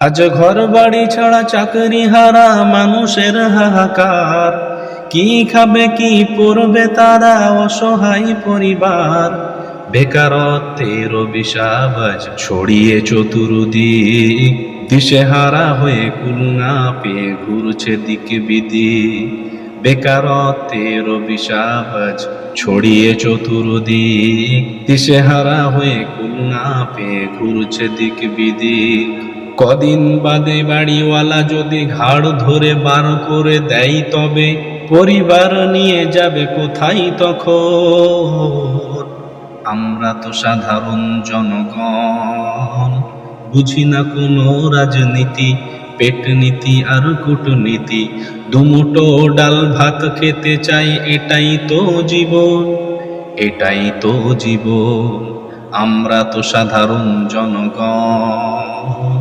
আজ ঘর বাড়ি ছাড়া চাকরি হারা মানুষের হাহাকার। কি খাবে, কি পরবে তারা অসহায় পরিবার। বেকারত্বের অভিশাবাজ ছড়িয়ে চতুর্দিক। দিশেহারা হয়ে কুলনা পেয়ে ঘুরছে দিক বিদিক বেকারত্বের অভিশাবাজ ছড়িয়ে চতুর্দিক। দিশেহারা হয়ে কুলনা পেয়ে ঘুরছে দিক বিদিক কদিন বাদে বাড়িওয়ালা যদি ঘাড় ধরে বার করে দেয় তবে পরিবার নিয়ে যাবে কোথায় তখন? আমরা তো সাধারণ জনগণ। বুঝি না কোনো রাজনীতি পেট নীতি আর কূটনীতি। দুমুটো ডাল ভাত খেতে চাই, এটাই তো জীবন। এটাই তো জীবন। আমরা তো সাধারণ জনগণ।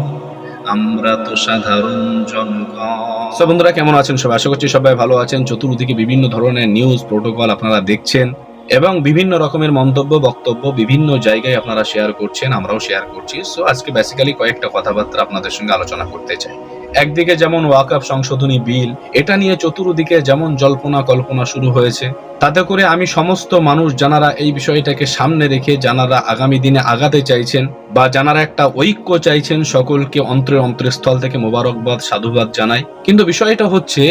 আমরা তো সাধারণ জনগণ। সব বন্ধুরা, কেমন আছেন সবাই? আশা করছি সবাই ভালো আছেন। চতুর্দিকে বিভিন্ন ধরনের নিউজ প্রোটোকল আপনারা দেখছেন। এবং বিভিন্ন রকমের মন্তব্য, বক্তব্য বিভিন্ন জায়গায় আপনারা শেয়ার করছেন, আমরাও শেয়ার করছি। সো আজকে বেসিক্যালি কয়েকটা কথাবার্তা আপনাদের সঙ্গে আলোচনা করতে চাই। একদিকে যেমন ওয়াকআপ সংশোধনী বিল, এটা নিয়ে চতুর্দিকে যেমন জল্পনা কল্পনা শুরু হয়েছে, তাতে করে আমি সমস্ত মানুষ যারা এই বিষয়টাকে সামনে রেখে যারা আগামী দিনে আগাতে চাইছেন বা যারা একটা ঐক্য চাইছেন সকলকে অন্তরের অন্তরস্থল থেকে মোবারকবাদ, সাধুবাদ জানাই। কিন্তু বিষয়টা হচ্ছে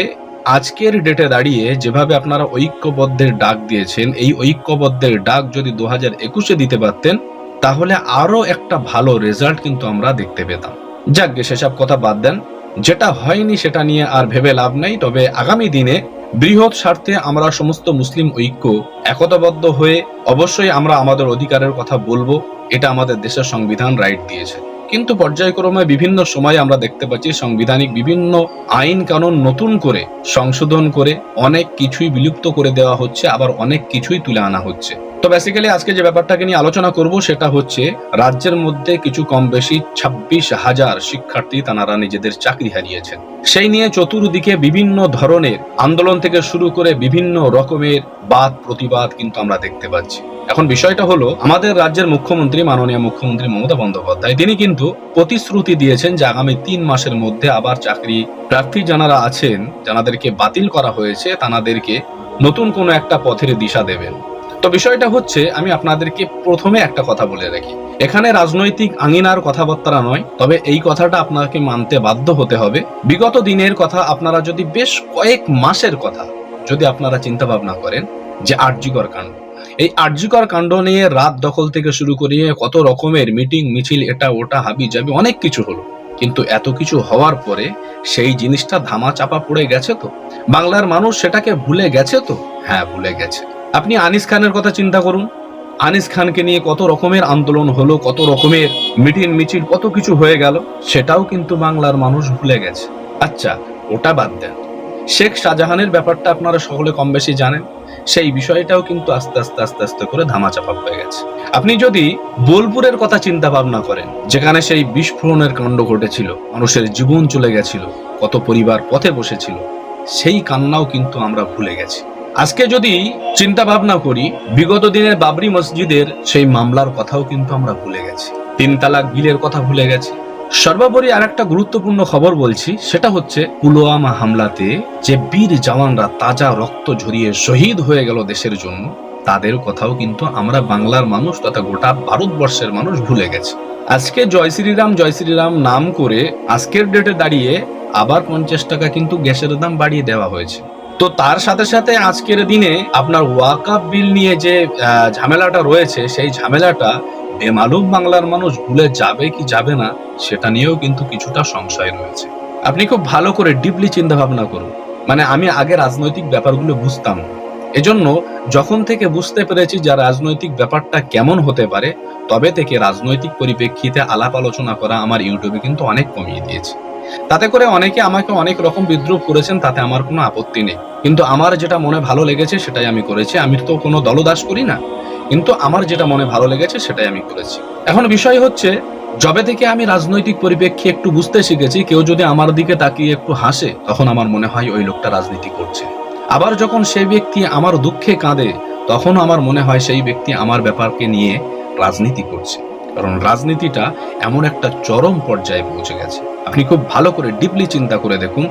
আজকের ডেটে দাঁড়িয়ে যেভাবে আপনারা ঐক্যবদ্ধের ডাক দিয়েছেন, এই ঐক্যবদ্ধের ডাক যদি দু হাজার একুশে দিতে পারতেন, তাহলে আরও একটা ভালো রেজাল্ট কিন্তু আমরা দেখতে পেতাম। যাক গে, সেসব কথা বাদ দেন। যেটা হয়নি সেটা নিয়ে আর ভেবে লাভ নাই, তবে আগামী দিনে বৃহৎ স্বার্থে আমরা সমস্ত মুসলিম ঐক্য একতাবদ্ধ হয়ে অবশ্যই আমরা আমাদের অধিকারের কথা বলব, এটা আমাদের দেশের সংবিধান রাইট দিয়েছে। কিন্তু পর্যায়ক্রমে বিভিন্ন সময় আমরা দেখতে পাচ্ছি সাংবিধানিক বিভিন্ন আইন কানুন নতুন করে সংশোধন করে অনেক কিছুই বিলুপ্ত করে দেওয়া হচ্ছে, আবার অনেক কিছুই তুলে আনা হচ্ছে। তো বেসিক্যালি আজকে যে ব্যাপারটাকে নিয়ে আলোচনা করব সেটা হচ্ছে, রাজ্যের মধ্যে কিছু কম বেশি ছাব্বিশ হাজার শিক্ষার্থী তারা নিজেদের চাকরি হারিয়েছেন। সেই নিয়ে চতুর্দিকে বিভিন্ন ধরনের আন্দোলন থেকে শুরু করে বিভিন্ন রকমের বাদ, প্রতিবাদ কিন্তু আমরা দেখতে পাচ্ছি। এখন বিষয়টা হলো, আমাদের রাজ্যের মুখ্যমন্ত্রী, মাননীয় মুখ্যমন্ত্রী মমতা বন্দ্যোপাধ্যায়, তিনি কিন্তু প্রতিশ্রুতি দিয়েছেন যে আগামী তিন মাসের মধ্যে আবার চাকরি প্রার্থী যারা আছেন যাদেরকে বাতিল করা হয়েছে তাদেরকে নতুন কোনো একটা পথের দিশা দেবেন। তো বিষয়টা হচ্ছে, আমি আপনাদেরকে প্রথমে একটা কথা বলে রাখি। এখানে রাজনৈতিক আঙিনার কথাবার্তা নয়, তবে এই কথাটা আপনাকে মানতে বাধ্য হতে হবে। বিগত দিনের কথা আপনারা যদি বেশ কয়েক মাসের কথা যদি আপনারা চিন্তা ভাবনা করেন, যে আর্যিকর কাণ্ড। এই আর্যিকর কাণ্ড নিয়ে রাত দখল থেকে শুরু করিয়ে কত রকমের মিটিং, মিছিল, এটা, ওটা হাবি যাবি অনেক কিছু হলো। কিন্তু এত কিছু হওয়ার পরে সেই জিনিসটা ধামা চাপা পড়ে গেছে তো? বাংলার মানুষ সেটাকে ভুলে গেছে তো? হ্যাঁ ভুলে গেছে। আপনি আনিস খানের কথা চিন্তা করুন। আনিস খানকে নিয়ে কত রকমের আন্দোলন হলো, কত রকমের মিটিং মিছিল, কত কিছু হয়ে গেল, সেটাও কিন্তু বাংলার মানুষ ভুলে গেছে। আচ্ছা ওটা বাদ দেন। শেখ শাহজাহানের ব্যাপারটা আপনারা সকলে কম বেশি জানেন। সেই বিষয়টাও কিন্তু আস্তে আস্তে আস্তে আস্তে করে ধামাচাপা হয়ে গেছে। আপনি যদি বোলপুরের কথা চিন্তা ভাবনা করেন, যেখানে সেই বিস্ফোরণের কাণ্ড ঘটেছিল, মানুষের জীবন চলে গেছিল, কত পরিবার পথে বসেছিল, সেই কান্নাও কিন্তু আমরা ভুলে গেছি। আজকে যদি চিন্তা ভাবনা করি, বিগত দিনের বাবরি মসজিদের সেই মামলার কথাও কিন্তু আমরা ভুলে গেছি। তিন তালাক বিলের কথা ভুলে গেছি। সর্বোপরি আর একটা গুরুত্বপূর্ণ খবর বলছি, সেটা হচ্ছে পুলওয়ামা হামলাতে যে বীর জওয়ানরা তাজা রক্ত ঝরিয়ে শহীদ হয়ে গেল দেশের জন্য, তাদের কথাও কিন্তু আমরা বাংলার মানুষ তথা গোটা ভারতবর্ষের মানুষ ভুলে গেছি। আজকে জয় শ্রীরাম জয় শ্রীরাম নাম করে আজকের ডেটে দাঁড়িয়ে আবার পঞ্চাশ টাকা কিন্তু গ্যাসের দাম বাড়িয়ে দেওয়া হয়েছে। তো তার সাথে সাথে আজকের দিনে আপনার ওয়াকাপ বিল নিয়ে যে ঝামেলাটা রয়েছে, সেই ঝামেলাটা বেমালুম বাংলার মানুষ ভুলে যাবে কি যাবে না, সেটা নিয়েও কিন্তু কিছুটা সংশয় রয়েছে। আপনি খুব ভালো করে ডিপলি চিন্তা ভাবনা করুন। মানে আমি আগে রাজনৈতিক ব্যাপারগুলো বুঝতাম। এজন্য যখন থেকে বুঝতে পেরেছি যে রাজনৈতিক ব্যাপারটা কেমন হতে পারে, তবে থেকে রাজনৈতিক পরিপ্রেক্ষিতে আলাপ আলোচনা করা আমার ইউটিউবে কিন্তু অনেক কমিয়ে দিয়েছে। তাতে করে অনেকে আমাকে অনেক রকম বিদ্রুপ করেছেন, তাতে আমার কোনো আপত্তি নেই। কিন্তু আমার যেটা মনে ভালো লেগেছে, সেটাই আমি করেছি। আমি তো কোনো দলদাস করি না, কিন্তু আমার যেটা মনে ভালো লেগেছে, সেটাই আমি করেছি। এখন বিষয় হচ্ছে, যবে থেকে আমি রাজনৈতিক পরিপ্রেক্ষি একটু বুঝতে শিখেছি, কেউ যদি আমার দিকে তাকিয়ে একটু হাসে, তখন আমার মনে হয় ওই লোকটা রাজনীতি করছে। আবার যখন সেই ব্যক্তি আমার দুঃখে কাঁদে, তখন আমার মনে হয় সেই ব্যক্তি আমার ব্যাপারকে নিয়ে রাজনীতি করছে। কারণ রাজনীতিটা এমন একটা চরম পর্যায়ে পৌঁছে গেছে। আপনি খুব ভালো করে ডিপলি চিন্তা করে দেখুন,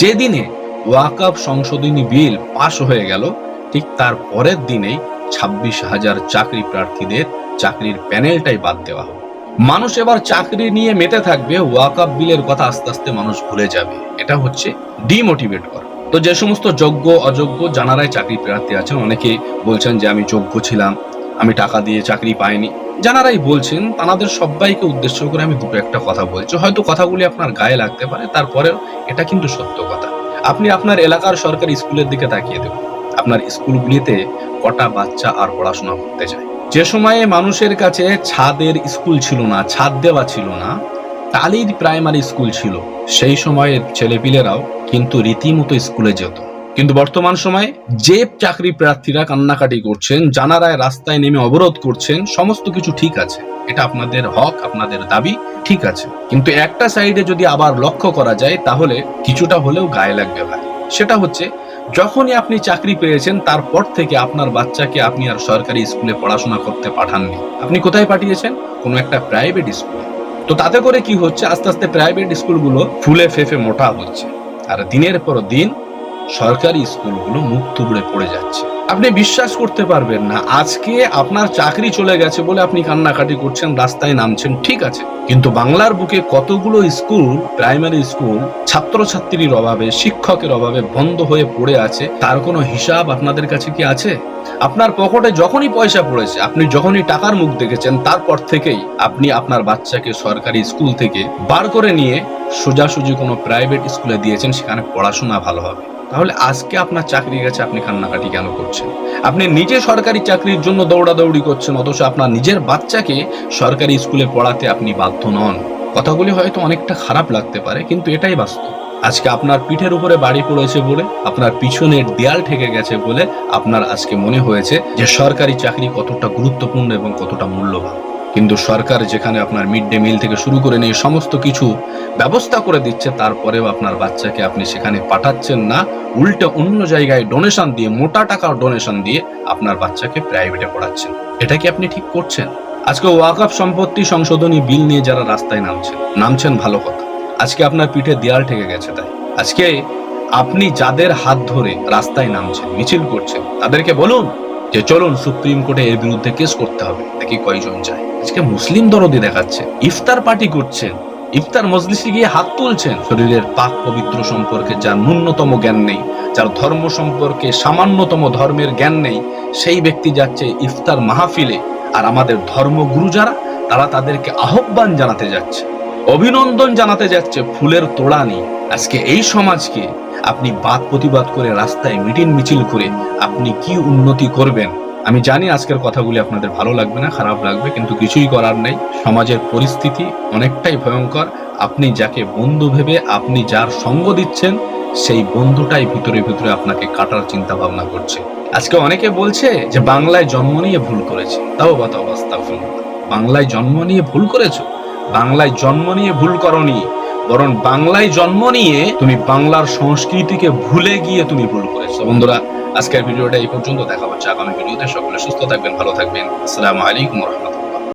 যেদিনে ওয়াকাব সংশোধনী বিল পাশ হয়ে গেল, ঠিক তার পরের দিনেই ছাব্বিশ হাজার চাকরি প্রার্থীদের চাকরির প্যানেলটাই বাদ দেওয়া হবে। মানুষ এবার চাকরি নিয়ে মেতে থাকবে ওয়াকাব বিলের কথা আস্তে আস্তে মানুষ ভুলে যাবে। এটা হচ্ছে ডিমোটিভেট করা। তো যে সমস্ত যোগ্য, অযোগ্য জানারাই চাকরি প্রার্থী আছেন, অনেকে বলছেন যে আমি যোগ্য ছিলাম আমি টাকা দিয়ে চাকরি পাইনি। জানারাই বলছেন তাদের সবাইকে উদ্দেশ্য করে আমি দুটো একটা কথা বলছি। হয়তো কথাগুলি আপনার গায়ে লাগতে পারে, তারপরেও এটা কিন্তু সত্য কথা। আপনি আপনার এলাকার সরকারি স্কুলের দিকে তাকিয়ে দেখুন। আপনার স্কুলগুলিতে কটা বাচ্চা আর পড়াশোনা করতে যায়। যে সময়ে মানুষের কাছে ছাদের স্কুল ছিল না, ছাদ দেওয়া ছিল না টালির প্রাইমারি স্কুল ছিল। সেই সময়ের ছেলেপিলেরাও কিন্তু রীতিমতো স্কুলে যেত। কিন্তু বর্তমান সময়ে যে চাকরি প্রার্থীরা কান্নাকাটি করছেন, জানারায় রাস্তায় নেমে অবরোধ করছেন, সমস্ত কিছু ঠিক আছে। এটা আপনাদের হক, আপনাদের দাবি, ঠিক আছে। কিন্তু একটা সাইডে যদি আবার লক্ষ্য করা যায়, তাহলে কিছুটা হলেও গায়ে লাগবে ভাই। সেটা হচ্ছে, যখনই আপনি চাকরি পেয়েছেন, তারপর থেকে আপনার বাচ্চাকে আপনি আর সরকারি স্কুলে পড়াশোনা করতে পাঠাননি। আপনি কোথায় পাঠিয়েছেন? কোনো একটা প্রাইভেট স্কুলে। তো তাতে করে কি হচ্ছে? আস্তে আস্তে প্রাইভেট স্কুলগুলো ফুলে ফেফে মোটা হচ্ছে। আর দিনের পর দিন সরকারি স্কুলগুলো মুখ থুবড়ে পড়ে যাচ্ছে। আপনি বিশ্বাস করতে পারবেন না, আজকে আপনার চাকরি চলে গেছে বলে আপনি কান্নাকাটি করছেন, রাস্তায় নামছেন, ঠিক আছে। কিন্তু বাংলার বুকে কতগুলো স্কুল, প্রাইমারি স্কুল, ছাত্রছাত্রীর অভাবে, শিক্ষকের অভাবে বন্ধ হয়ে পড়ে আছে, তার কোনো হিসাব আপনাদের কাছে কি আছে? আপনার পকেটে যখনই পয়সা পড়েছে, আপনি যখনই টাকার মুখ দেখেছেন, তারপর থেকেই আপনি আপনার বাচ্চাকে সরকারি স্কুল থেকে বার করে নিয়ে সোজাসুজি কোনো প্রাইভেট স্কুলে দিয়েছেন, সেখানে পড়াশোনা ভালো হবে। তাহলে আজকে আপনার চাকরি গেছে, আপনি কান্নাকাটি কেন করছেন? আপনি নিজে সরকারি চাকরির জন্য দৌড়াদৌড়ি করছেন, অথচ আপনার নিজের বাচ্চাকে সরকারি স্কুলে পড়াতে আপনি বাধ্য নন। কথাগুলি হয়তো অনেকটা খারাপ লাগতে পারে, কিন্তু এটাই বাস্তব। আজকে আপনার পিঠের উপরে বাড়ি পড়েছে বলে, আপনার পিছনের দেয়াল ঠেকে গেছে বলে আপনার আজকে মনে হয়েছে যে সরকারি চাকরি কতটা গুরুত্বপূর্ণ এবং কতটা মূল্যবান। কিন্তু সরকার যেখানে আপনার মিড ডে মিল থেকে শুরু করে নিয়ে সমস্ত কিছু ব্যবস্থা করে দিচ্ছে, তারপরেও আপনার বাচ্চাকে আপনি সেখানে পাঠাচ্ছেন না। উল্টে অন্য জায়গায় ডোনেশন দিয়ে, মোটা টাকার ডোনেশন দিয়ে আপনার বাচ্চাকে প্রাইভেটে পড়াচ্ছেন। এটা কি আপনি ঠিক করছেন? আজকে ওয়াকআপ সম্পত্তি সংশোধনী বিল নিয়ে যারা রাস্তায় নামছেন নামছেন ভালো কথা। আজকে আপনার পিঠে দেয়াল ঠেকে গেছে তাই। আজকে আপনি যাদের হাত ধরে রাস্তায় নামছেন, মিছিল করছেন, তাদেরকে বলুন যে চলুন সুপ্রিম কোর্টে এর বিরুদ্ধে কেস করতে হবে। দেখি কয়জন যায়। আজকে মুসলিম দরদি দেখাচ্ছে। ইফতার পার্টি করছেন। ইফতার মজলিসে গিয়ে হাত তুলছেন। শরীরের পাক পবিত্র সম্পর্কে যার ন্যূনতম জ্ঞান নেই, যার ধর্ম সম্পর্কে সামান্যতম ধর্মের জ্ঞান নেই, সেই ব্যক্তি যাচ্ছে ইফতার মাহফিলে। আর আমাদের ধর্মগুরু যারা, তারা তাদেরকে আহ্বান জানাতে যাচ্ছে। অভিনন্দন জানাতে যাচ্ছে ফুলের তোড়া নিয়ে। আজকে এই সমাজকে আপনি বাদ প্রতিবাদ করে রাস্তায় মিটিং মিছিল করে আপনি কি উন্নতি করবেন? আমি জানি আজকের কথাগুলি আপনাদের ভালো লাগবে না, খারাপ লাগবে, কিন্তু কিছুই করার নেই। সমাজের পরিস্থিতি অনেকটাই ভয়ঙ্কর। আপনি যাকে বন্ধু ভেবে আপনি যার সঙ্গ দিচ্ছেন, সেই বন্ধুটাই ভিতরে ভিতরে আপনাকে কাটার চিন্তা ভাবনা করছে। আজকে অনেকে বলছে যে, বাংলায় জন্ম নিয়ে ভুল করেছে। তাও বাতা অবস্থা বাংলায় জন্ম নিয়ে ভুল করেছ? বাংলায় জন্ম নিয়ে ভুল করনি। বরং বাংলায় জন্ম নিয়ে তুমি বাংলার সংস্কৃতিকে ভুলে গিয়ে তুমি ভুল করেছ। বন্ধুরা, আজকের ভিডিওটা এই পর্যন্ত। দেখা হচ্ছে আগামী ভিডিওতে। সকলে সুস্থ থাকবেন, ভালো থাকবেন। আসসালামু আলাইকুম